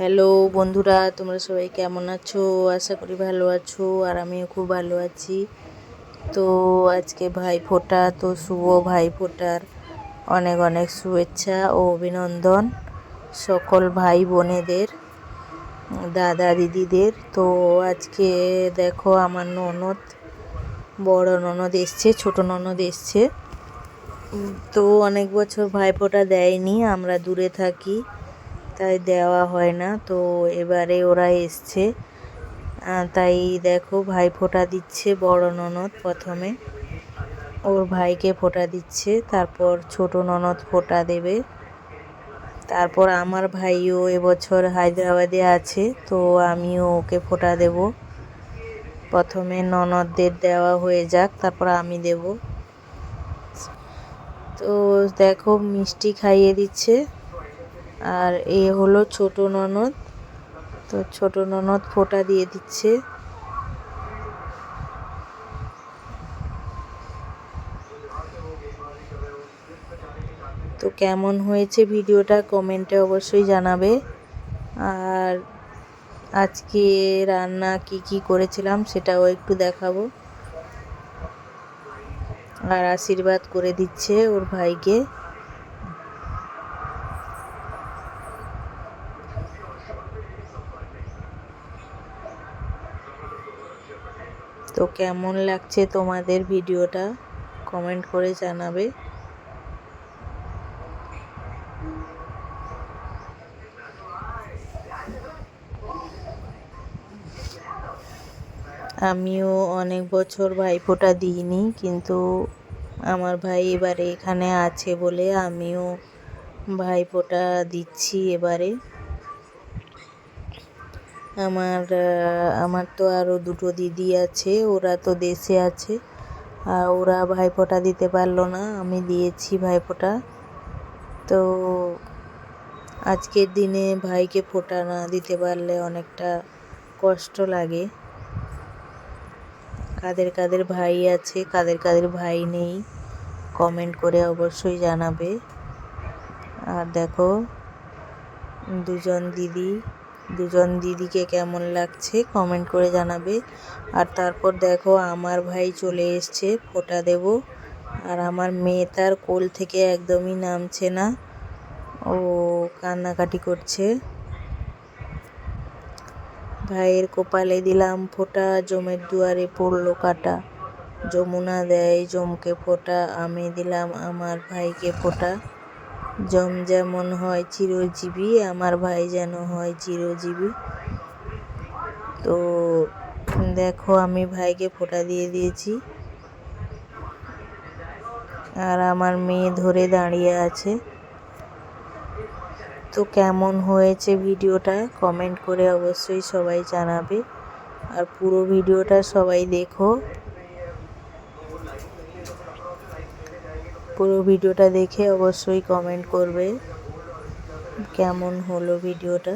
Hello বন্ধুরা, তোমরা সবাই কেমন আছো? আশা করি ভালো আছো, আর আমিও খুব ভালো আছি। তো আজকে ভাই ফোটা তো শুভ ভাই ফোটার অনেক অনেক শুভেচ্ছা ও অভিনন্দন সকল ভাই বোনেদের, দাদা দিদিদের। তো আজকে দেখো, আমার ননদ, বড় ননদ এসছে, ছোট ননদ এসছে। তো অনেক বছর ভাইফোঁটা দেয়নি, আমরা দূরে থাকি। তাই দেওয়া হয় না। তো এবারে ওরা এসছে। তাই দেখো ভাই ফোঁটা দিচ্ছে বড় ননদ প্রথমে। ওর ভাইকে ফোঁটা দিচ্ছে, তারপর ছোট ননদ ফোঁটা দেবে। তারপর আমার ভাইও এবছর হায়দ্রাবাদে আছে, তো আমিও ওকে ফোঁটা দেব। প্রথমে ননদদের দেওয়া হয়ে যাক, তারপর আমি দেব। তো দেখো মিষ্টি খাইয়ে দিচ্ছে। আর এ হলো ছোট ননদ। তো ছোট ননদ ফোঁটা দিয়ে দিচ্ছে। তো কেমন হয়েছে ভিডিওটা কমেন্টে অবশ্যই জানাবে। আর আজকে রান্না কি কি করেছিলাম সেটাও একটু দেখাবো। আর আশীর্বাদ করে দিচ্ছে ওর ভাইকে। তো কেমন লাগছে তোমাদের ভিডিওটা? কমেন্ট করে জানাবে। আমিও অনেক বছর ভাইফোঁটা দিইনি, কিন্তু আমার ভাই এবারে এখানে আছে বলে আমিও ভাইফোঁটা দিচ্ছি এবারে। আমার আমার তো আরও দুটো দিদি আছে, ওরা তো দেশে আছে। আর ওরা ভাইফোঁটা দিতে পারল না, আমি দিয়েছি ভাইফোঁটা। তো আজকের দিনে ভাইকে ফোঁটা না দিতে পারলে অনেকটা কষ্ট লাগে। কাদের কাদের ভাই আছে, কাদের কাদের ভাই নেই কমেন্ট করে অবশ্যই জানাবে। আর দেখো, দুজন দিদি দুজন দিদিকে কেমন লাগছে কমেন্ট করে জানাবে। আর তারপর দেখো আমার ভাই চলে এসছে, ফোঁটা দেব। আর আমার মেয়ে তার কোল থেকে একদমই নামছে না। ও কান্নাকাটি করছে। ভাইয়ের কপালে দিলাম ফোঁটা, জমের দুয়ারে পড়ল কাটা। যমুনা দেয় জমকে ফোঁটা, আমি দিলাম আমার ভাইকে ফোঁটা। জম যেমন হয় চিরজীবী, আমার ভাই যেন হয় চিরজীবী। তো দেখো, আমি ভাইকে ফোঁটা দিয়ে দিয়েছি। আর আমার মেয়ে ধরে দাঁড়িয়ে আছে। তো কেমন হয়েছে ভিডিওটা কমেন্ট করে অবশ্যই সবাই জানাবে। আর পুরো ভিডিওটা সবাই দেখো। পুরো ভিডিওটা দেখে অবশ্যই কমেন্ট করবে কেমন হলো ভিডিওটা।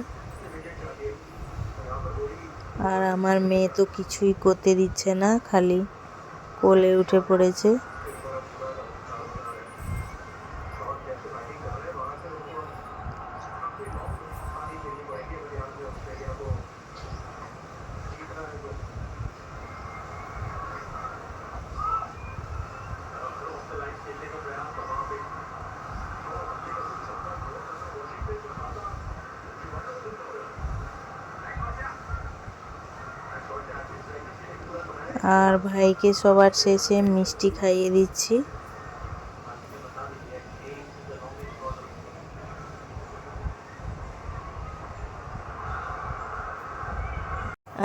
আর আমার মেয়ে তো কিছুই করতে দিচ্ছে না, খালি কোলে উঠে পড়েছে। আর ভাইকে সবার শেষে মিষ্টি খাইয়ে দিচ্ছি।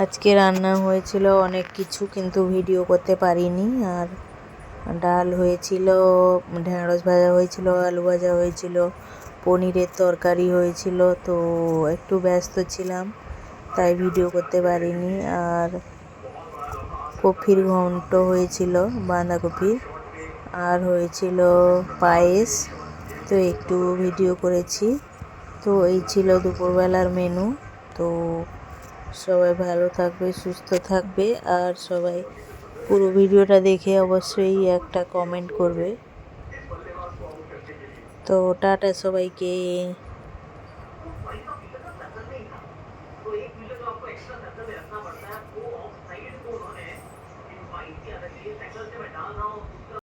আজকে রান্না হয়েছিল অনেক কিছু, কিন্তু ভিডিও করতে পারিনি। আর ডাল হয়েছিল, ঢেঁড়স ভাজা হয়েছিল, আলু ভাজা হয়েছিল, পনিরের তরকারি হয়েছিল, তো একটু ব্যস্ত ছিলাম, তাই ভিডিও করতে পারিনি। আর কপির ঘন্ট হয়েছিল, বাঁধাকপির। আর হয়েছিল পায়েস। তো একটু ভিডিও করেছি। তো এই ছিল দুপুরবেলার মেনু। তো সবাই ভালো থাকবে, সুস্থ থাকবে। আর সবাই পুরো ভিডিওটা দেখে অবশ্যই একটা কমেন্ট করবে। তো টাটা সবাইকে। बाइक की अलग से साइकिल से मैं डाल रहा हूँ